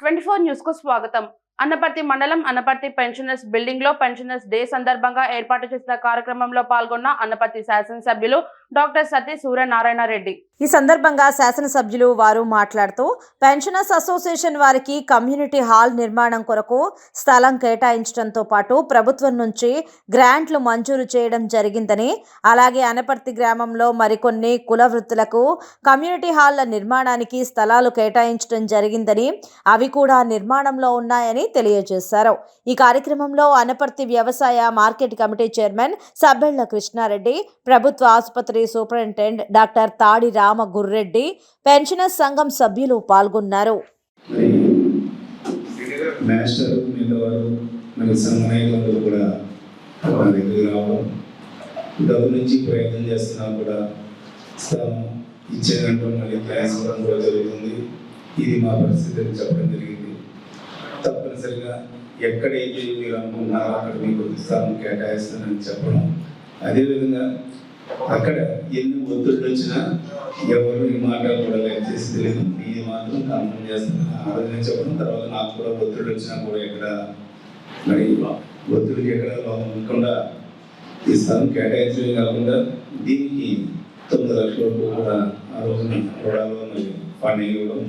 Twenty four న్యూస్కు స్వాగతం. అన్నపర్తి మండలం అన్నపర్తి పెన్షనర్స్ బిల్డింగ్లో పెన్షనర్స్ డే సందర్భంగా ఏర్పాటు చేసిన కార్యక్రమంలో పాల్గొన్న అన్నపర్తి శాసనసభ్యులు డాక్టర్ సతీ సూర్యనారాయణ రెడ్డి. ఈ సందర్భంగా శాసనసభ్యులు వారు మాట్లాడుతూ పెన్షనర్స్ అసోసియేషన్ వారికి కమ్యూనిటీ హాల్ నిర్మాణం కొరకు స్థలం కేటాయించడంతో పాటు ప్రభుత్వం నుంచి గ్రాంట్లు మంజూరు చేయడం జరిగిందని అలాగే అనపర్తి గ్రామంలో మరికొన్ని కుల వృత్తులకు కమ్యూనిటీ హాల్ల నిర్మాణానికి స్థలాలు కేటాయించడం జరిగిందని అవి కూడా నిర్మాణంలో ఉన్నాయని తెలియజేశారు. ఈ కార్యక్రమంలో అనపర్తి వ్యవసాయ market committee chairman Sabbella Krishnareddy ప్రభుత్వ ఆసుపత్రి సూపరింటెండెంట్ డాక్టర్ తాడి రామ గుర్రెడ్డి పెన్షనర్స్ సంఘం సభ్యులు పాల్గొన్నారు. నుంచి ప్రయత్నం చేస్తున్నా కూడా ఇచ్చేదంటూ మళ్ళీ క్లాస్ ఇవ్వడం కూడా జరుగుతుంది. ఇది మా పరిస్థితి అని చెప్పడం జరిగింది. తప్పనిసరిగా ఎక్కడైతే మీరు అనుకున్నారో అక్కడ మీకు ఇస్తాము కేటాయిస్తానని చెప్పడం. అదేవిధంగా అక్కడ ఎన్ని ఒత్తిళ్ళు వచ్చినా ఎవరు ఈ మాట కూడా లైక్ చేసి తెలియదు ఇది మాత్రం కన్ఫర్మ్ చేస్తాను ఆ రోజు నేను చెప్పడం తర్వాత నాకు కూడా ఒత్తిడి వచ్చినా కూడా ఎక్కడ మరి ఒత్తిడికి ఎక్కడ ఉండకుండా ఈ స్థలం కేటాయించడమే కాకుండా దీనికి తొమ్మిది లక్షల రూపాయలు కూడా ఆ రోజున రుణాలు మరి ఫండ్ ఇవ్వడం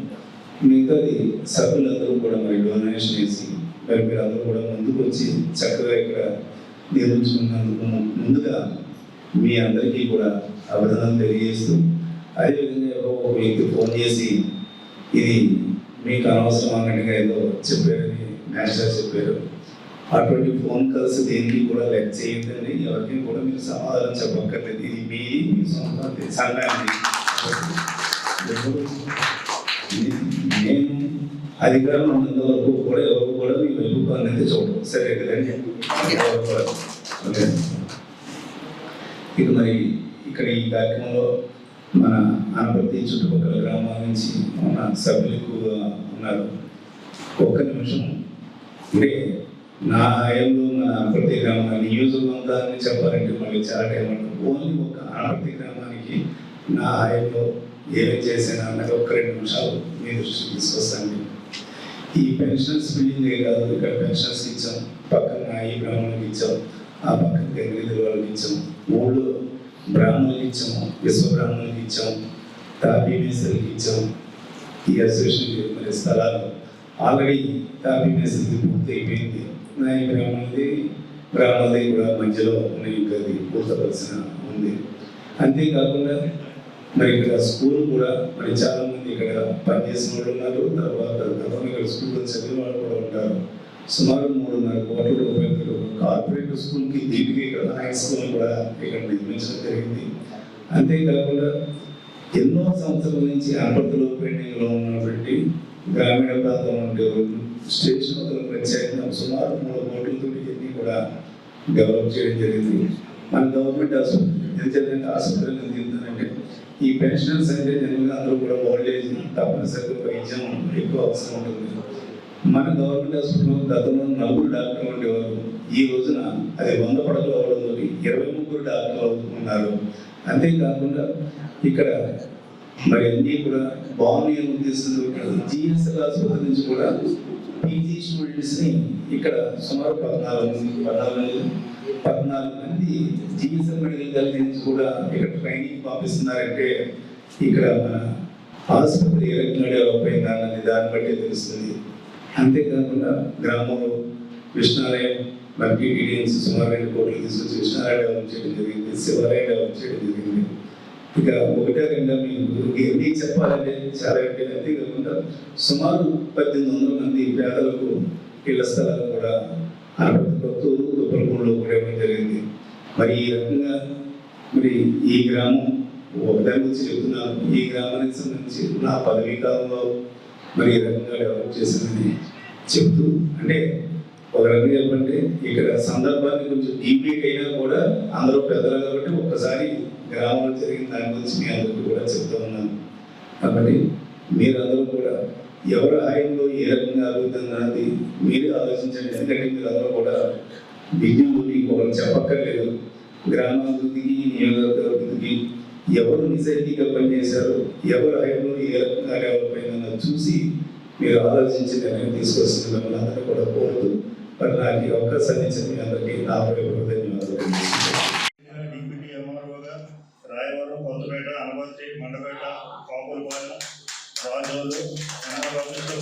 మిగతాది సభ్యులందరూ కూడా మరి డొనేషన్ వేసి మరి అందరూ కూడా ముందుకు వచ్చి చక్కగా ఇక్కడ నిర్మించుకున్నందుకు ముందుగా మీ అందరికీ కూడా అభినందనలు తెలియజేస్తూ అదేవిధంగా ఎవరో ఒక వ్యక్తి ఫోన్ చేసి ఇది మీకు అనవసరం అన్నట్టుగా ఏదో చెప్పారని మాస్టర్ చెప్పారు. అటువంటి ఫోన్ కాల్స్ దేనికి కూడా లెక్క చేయొద్దని ఎవరికి కూడా మీరు సమాధానం చెప్పక్కర్లేదు. ఇది మీ మీ సొంత సంఘాన్ని నేను అధికారం ఉన్నంత వరకు కూడా ఎవరు కూడా మీ వైపు అనేది చూడడం సరే కదండి. ఎవరు మరి ఇక్కడ ఈ కార్యక్రమంలో మన అనపర్తి చుట్టుపక్కల గ్రామాల నుంచి మన సభ్యులు ఎక్కువగా ఉన్నారు. ఒక్క నిమిషం. అంటే నా హయాంలో మన అనపర్తి గ్రామం నియోజకవర్గాన్ని చెప్పాలంటే మళ్ళీ చాలా టైం అంటారు ఓన్లీ ఒక అనపర్తి గ్రామానికి నా హయాంలో ఏమి చేశాను అన్నది ఒక్క రెండు నిమిషాలు మీ దృష్టికి తీసుకొస్తాను ఈ పెన్షన్స్ బిల్డింగ్ కాదు ఇక్కడ పెన్షన్స్ ఇచ్చాం. పక్కన ఈ గ్రామానికి ఇచ్చాం. ఆ పక్కన గంగిలి వాళ్ళకి ఇచ్చాం ఊళ్ళో బ్రాహ్మణులకు ఇచ్చాము విశ్వ బ్రాహ్మణులకి ఇచ్చాము తాపీ మేసరికి ఇచ్చాం ఈ అసోసియేషన్ మరి స్థలాలు ఆల్రెడీ తాపీ మేసరికి పూర్తి అయిపోయింది. నా బ్రాహ్మణులది. బ్రాహ్మణులది కూడా మధ్యలో ఉన్నాయి. ఇంకా అది పూర్తపరిచిన ఉంది. అంతేకాకుండా మరి ఇక్కడ స్కూల్ కూడా మరి చాలా మంది ఇక్కడ పనిచేసిన వాళ్ళు ఉన్నారు. తర్వాత గతంలో ఇక్కడ స్కూల్లో చదివిన వాళ్ళు కూడా ఉంటారు. సుమారు మూడున్నర కోట్ల రూపాయలు కార్పొరేట్ స్కూల్కి దీనికి హై స్కూల్ కూడా ఇక్కడ నిర్మించడం జరిగింది. అంతేకాకుండా ఎన్నో సంవత్సరాల నుంచి అనపర్తిలో పెండింగ్లో ఉన్నటువంటి గ్రామీణ ప్రాంతంలో ఉండే స్టేషన్ వద్దకు ప్రత్యేకంగా సుమారు మూడు కోట్లతో ఇవన్నీ కూడా డెవలప్ చేయడం జరిగింది. మన గవర్నమెంట్ హాస్పిటల్ ఎందుకంటే హాస్పిటల్ ఎందుకంటే ఈ పెన్షనర్స్ అంటే జనరల్గా అందరూ కూడా ఓల్డ్ ఏజ్ తప్పనిసరిగా వైద్యం ఎక్కువ అవసరం ఉంటుంది. మన గవర్నమెంట్ హాస్పిటల్లో గతంలో నలుగురు డాక్టర్లు ఉండేవారు. ఈ రోజున అది వంద పడకలు అవడంతో ఇరవై ముగ్గురు డాక్టర్లు ఉన్నారు అంతేకాకుండా ఇక్కడ మరి అన్నీ కూడా బాగున్నాయి ఉద్దేశంతో జిఎస్ఎల్ ఆసుపత్రి నుంచి కూడా పీజీ స్టూడెంట్స్ని ఇక్కడ సుమారు పద్నాలుగు మంది పద్నాలుగు పద్నాలుగు మంది జిఎస్ఎల్ మెడికల్ కాలేజ్ నుంచి కూడా ఇక్కడ ట్రైనింగ్ పంపిస్తున్నారంటే ఇక్కడ మన ఆసుపత్రి ఏ రకంగా డెవలప్ అయిందా అన్నది దాన్ని బట్టి తెలుస్తుంది. అంతేకాకుండా గ్రామంలో కృష్ణాలయం మరి టీటీడీఎన్స్ సుమారు రెండు కోట్లు తీసుకొచ్చి కృష్ణాలయం డెవలప్ చేయడం జరిగింది శివాలయం డెవలప్ చేయడం జరిగింది. ఇక ఒకటే రెండా మీకు ఎన్ని చెప్పాలంటే చాలా అంటే అంతేకాకుండా సుమారు పద్దెనిమిది వందల మంది పేదలకు ఇళ్ళ స్థలాలు కూడా అనపర్తి కొత్తూరు కూడా ఇవ్వడం జరిగింది. మరి ఈ రకంగా మరి ఈ గ్రామం ఒకదాని గురించి చెప్తున్నాను. ఈ గ్రామానికి సంబంధించి నా పదవీ కాలంలో మరి ఈ రకంగా చేసిందని చెప్తూ అంటే ఒక రకంగా చెప్పంటే ఇక్కడ సందర్భాన్ని కొంచెం డీపీట్ అయినా కూడా అందరూ పెద్దలు కాబట్టి ఒక్కసారి గ్రామంలో జరిగిన దాని గురించి మీ అందరికీ కూడా చెప్తా ఉన్నాను. కాబట్టి మీరందరూ కూడా ఎవరి హాయంలో ఏ రకంగా అభివృద్ధి అన్నది మీరు ఆలోచించండి. ఎందుకంటే మీరు అందరూ కూడా విద్యుత్ ఒకరు చెప్పక్కర్లేదు. గ్రామాభివృద్ధికి నియోజకవర్గ అభివృద్ధికి ఎవరు నిజాయితీగా పనిచేశారు ఎవరు హయాంలో ఏ రకంగా డెవలప్ అయిందన్నది చూసి మీరు ఆలోచించి నిర్ణయం తీసుకొస్తున్న మిమ్మల్ని అందరూ కూడా కోరుతూ మరి నాకు ఈ అవకాశాన్ని ఇచ్చిన మీ అందరికీ నా హృదయపూర్వక ధన్యవాదాలు. రాయవరం కొత్తపేట అనపర్తి మండపేట కాపులపాలెం రాజోలు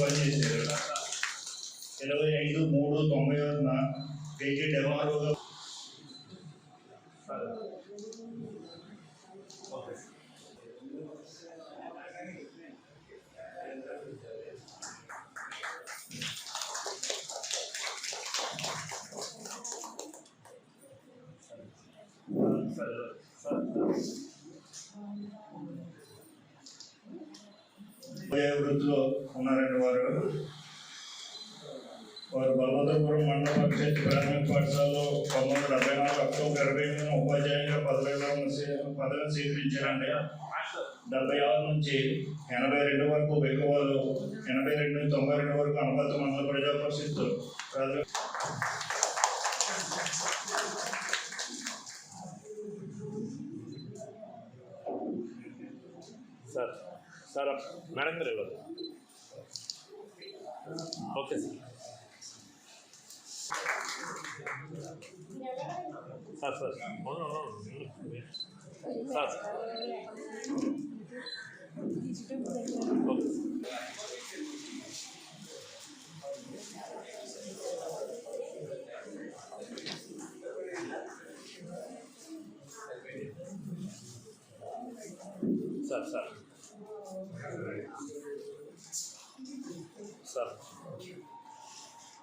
పనిచేశారు ఇరవై ఐదు మూడు తొంభై ఆరున గెజిట్ ఎంఆర్ఓగా వృత్తిలో ఉన్నారండి వారు. వారు బలభద్రపురం మండల పరిషత్ ప్రాథమిక పాఠశాలలో పంతొమ్మిది వందల డెబ్బై నాలుగు అక్టోబర్ ఇరవై మూడు ఉపాధ్యాయులుగా పదవి పదవిని స్వీకరించారండి. డెబ్బై ఆరు నుంచి ఎనభై రెండు వరకు బెక్కువాళ్ళు ఎనభై రెండు నుంచి తొంభై రెండు వరకు అనపర్తి మండల ప్రజా పరిషత్ ప్రాథమిక సార్. సార్ మేడం గారు ఇవ్వదు ఓకే సార్ సార్ సార్ అవును,